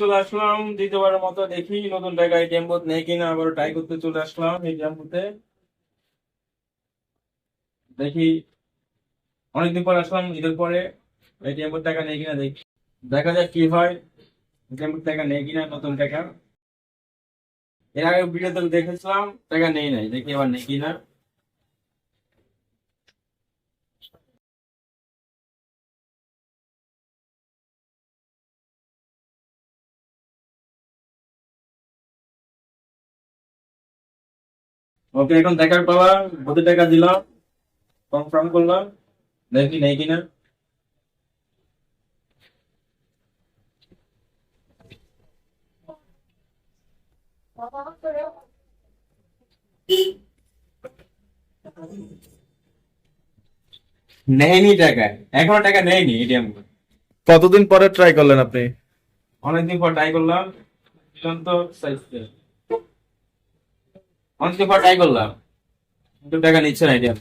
চলে আসলাম দ্বিতীয়বারের মতো দেখি নতুন টাকা এটিএম নেই কিনা আবার ট্রাই করতে চলে আসলাম এটিএম বুথে দেখি, অনেকদিন পর আসলাম ঈদের পরে এটিএম বুথ টাকা নেই কিনা দেখি। দেখা যাক কি হয় এটিএম টাকা নেই কিনা, নতুন টাকা এর আগে ভিডিওতে দেখেছিলাম টাকা নেই নাই, দেখি এবার নেই কিনা। ওকে এখন দেখার পালা কত টাকা দিলাম কনফার্ম করলাম দেখি নেই কিনা? নেয়নি টাকা এখনও টাকা নেয়নি এটিএম কতদিন পরে ট্রাই করলেন আপনি? অনেকদিন পর ট্রাই করলাম তো সাইজ অনেকদিন পর ট্রাই করলাম। কিন্তু টাকা নিচ্ছে না এটিএম